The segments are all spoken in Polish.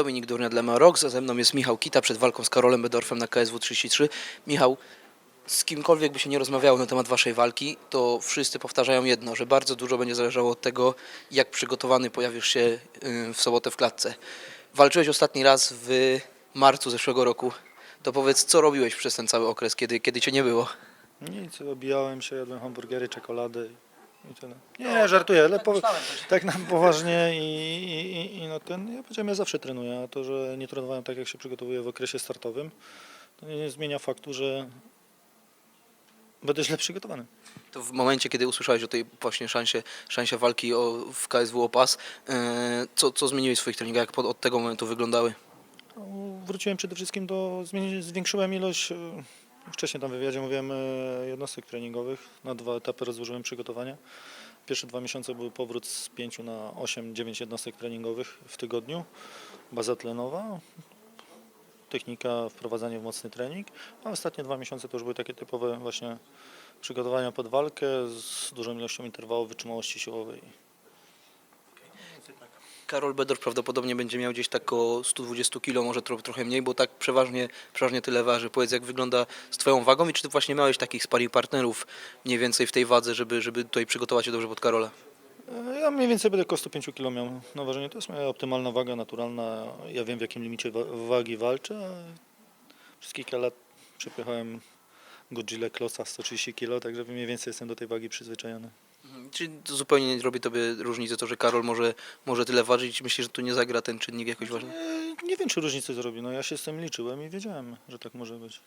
Dominik Durnia dla Marox, a ze mną jest Michał Kita przed walką z Karolem Bedorfem na KSW 33. Michał, z kimkolwiek by się nie rozmawiało na temat waszej walki, to wszyscy powtarzają jedno, że bardzo dużo będzie zależało od tego, jak przygotowany pojawisz się y, w sobotę w klatce. Walczyłeś ostatni raz w marcu zeszłego roku. To powiedz, co robiłeś przez ten cały okres, kiedy, kiedy cię nie było? Nic, obijałem się, jadłem hamburgery, czekolady i tyle. Nie, żartuję, ale po, tak na poważnie i, i, i- i no ten, ja powiedziałem, ja zawsze trenuję, a to, że nie trenowałem tak, jak się przygotowuję w okresie startowym, to nie zmienia faktu, że będę źle przygotowany. To w momencie, kiedy usłyszałeś o tej właśnie szansie, szansie walki o, w KSW o pas, y, co, co zmieniłeś w swoich treningach, jak pod, od tego momentu wyglądały? No, Wróciłem przede wszystkim do, zwiększyłem ilość, e, wcześniej tam w wywiadzie mówiłem, e, jednostek treningowych, na dwa etapy rozłożyłem przygotowania. Pierwsze dwa miesiące były powrót z 5 na 8-9 jednostek treningowych w tygodniu, baza tlenowa, technika, wprowadzanie w mocny trening, a ostatnie dwa miesiące to już były takie typowe właśnie przygotowania pod walkę z dużą ilością interwałów wytrzymałości siłowej. Karol Bedor prawdopodobnie będzie miał gdzieś tak około 120 kg, może tro, trochę mniej, bo tak przeważnie, przeważnie tyle waży. Powiedz, jak wygląda z Twoją wagą i czy Ty właśnie miałeś takich sparring partnerów mniej więcej w tej wadze, żeby, żeby tutaj przygotować się dobrze pod Karola? E, Ja mniej więcej będę około 105 kg miał na ważeniu. To jest moja optymalna waga, naturalna. Ja wiem w jakim limicie wa- wagi walczę. Przez kilka lat przepychałem Godzilla Klossa 130 kg, także mniej więcej jestem do tej wagi przyzwyczajony. Czy to zupełnie nie robi Tobie różnicy to, że Karol może, może tyle ważyć? Myślisz, że tu nie zagra ten czynnik jakoś ważny? E, Nie wiem, czy różnicę zrobi. No, ja się z tym liczyłem i wiedziałem, że tak może być.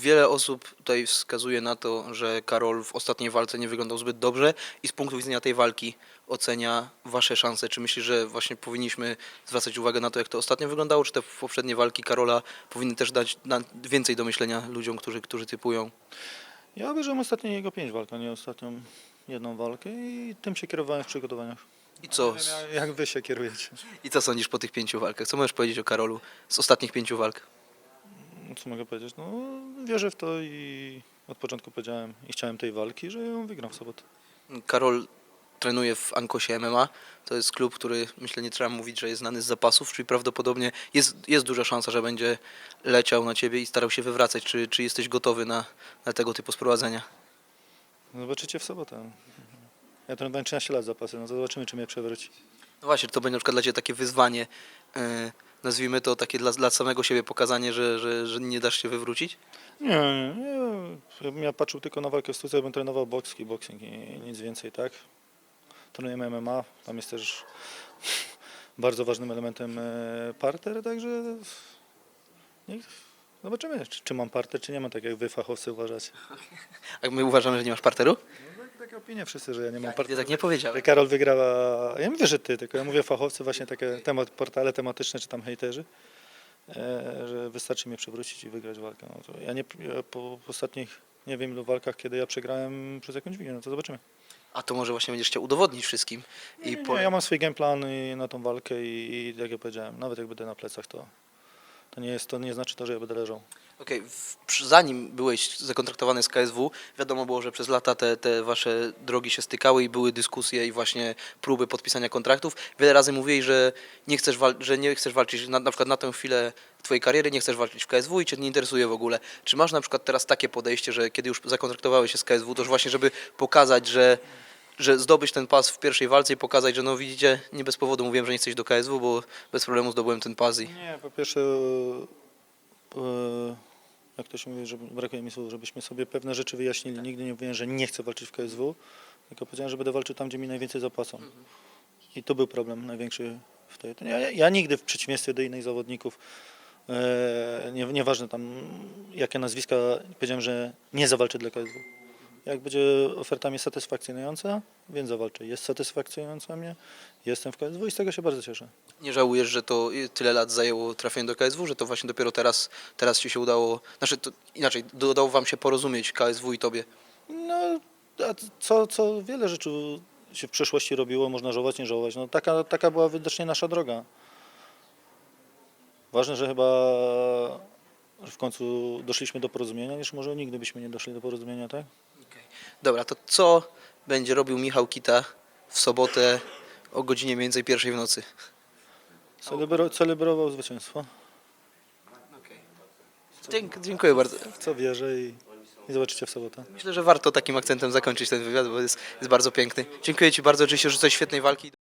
Wiele osób tutaj wskazuje na to, że Karol w ostatniej walce nie wyglądał zbyt dobrze i z punktu widzenia tej walki ocenia Wasze szanse. Czy myślisz, że właśnie powinniśmy zwracać uwagę na to, jak to ostatnio wyglądało, czy te poprzednie walki Karola powinny też dać więcej do myślenia ludziom, którzy, którzy typują? Ja obejrzałem ostatnio jego pięć walk, a nie ostatnią jedną walkę i tym się kierowałem w przygotowaniach. I co, Nie wiem, jak- Jak wy się kierujecie? I co sądzisz po tych pięciu walkach? Co możesz powiedzieć o Karolu z ostatnich pięciu walk? No, Co mogę powiedzieć? No, wierzę w to i od początku powiedziałem i chciałem tej walki, że ją wygram w sobotę. Karol trenuje w Ankosie MMA. To jest klub, który myślę nie trzeba mówić, że jest znany z zapasów, czyli prawdopodobnie jest, jest duża szansa, że będzie leciał na ciebie i starał się wywracać. Czy, czy jesteś gotowy na, na tego typu sprowadzenia? Zobaczycie w sobotę. Ja trenowałem 13 lat zapasy, no to zobaczymy, czy mnie przewróci. No właśnie, to będzie na przykład dla ciebie takie wyzwanie, e, nazwijmy to takie dla, dla samego siebie pokazanie, że, że, że nie dasz się wywrócić? Nie, nie, nie. Ja bym ja patrzył tylko na walkę w ja bym trenował boks i boxing i nic więcej, tak? Trenujemy MMA, tam jest też bardzo ważnym elementem e, parter, także niech, zobaczymy, czy, czy mam parter, czy nie mam, tak jak wy fachowcy uważacie. A my uważamy, że nie masz parteru? No, tak- takie opinie wszyscy, że ja nie mam Ty parteru. tak nie powiedziałeś. Że Karol wygrała. Ja nie mówię, że ty, tylko ja mówię fachowcy, właśnie takie temat, portale tematyczne czy tam hejterzy, e, że wystarczy mnie przewrócić i wygrać walkę. No ja nie ja po ostatnich nie wiem ilu walkach, kiedy ja przegrałem przez jakąś wigę, no to zobaczymy. A to może właśnie będziesz chciał udowodnić wszystkim. I Nie, po... nie, ja mam swój game plan i na tą walkę i, i jak ja powiedziałem, nawet jak będę na plecach, to, to nie jest, to nie znaczy to, że ja będę leżał. Okej, przy- zanim byłeś zakontraktowany z KSW, wiadomo było, że przez lata te, te wasze drogi się stykały i były dyskusje i właśnie próby podpisania kontraktów. Wiele razy mówiłeś, że nie chcesz, że nie chcesz walczyć, na, na przykład na tę chwilę twojej kariery nie chcesz walczyć w KSW i cię nie interesuje w ogóle. Czy masz na przykład teraz takie podejście, że kiedy już zakontraktowałeś się z KSW, to właśnie, żeby pokazać, że, że zdobyć ten pas w pierwszej walce i pokazać, że no widzicie, nie bez powodu mówiłem, że nie chcesz do KSW, bo bez problemu zdobyłem ten pas i... Nie, po pierwsze, jak to się mówi, że brakuje mi słów, żebyśmy sobie pewne rzeczy wyjaśnili. Nigdy nie mówiłem, że nie chcę walczyć w KSW, tylko powiedziałem, że będę walczył tam, gdzie mi najwięcej zapłacą. I to był problem największy w tej. Ja, ja nigdy w przeciwieństwie do innych zawodników, e, nie, nieważne tam jakie nazwiska, powiedziałem, że nie zawalczę dla KSW. Jak będzie oferta mnie satysfakcjonująca, więc zawalczę. Jest satysfakcjonująca mnie, jestem w KSW i z tego się bardzo cieszę. Nie żałujesz, że to tyle lat zajęło trafienie do KSW, że to właśnie dopiero teraz, teraz ci się udało, znaczy to inaczej, udało wam się porozumieć KSW i tobie. No, co, co wiele rzeczy się w przeszłości robiło, można żałować, nie żałować. No, taka, taka była widocznie nasza droga. Ważne, że chyba w końcu doszliśmy do porozumienia, niż może nigdy byśmy nie doszli do porozumienia, tak? Dobra, to co będzie robił Michał Kita w sobotę o godzinie mniej więcej pierwszej w nocy? Celebro, celebrował zwycięstwo, Dzięk, dziękuję bardzo. w co wierzę i, i zobaczycie w sobotę. Myślę, że warto takim akcentem zakończyć ten wywiad, bo jest, jest bardzo piękny. Dziękuję Ci bardzo, oczywiście życzę świetnej walki.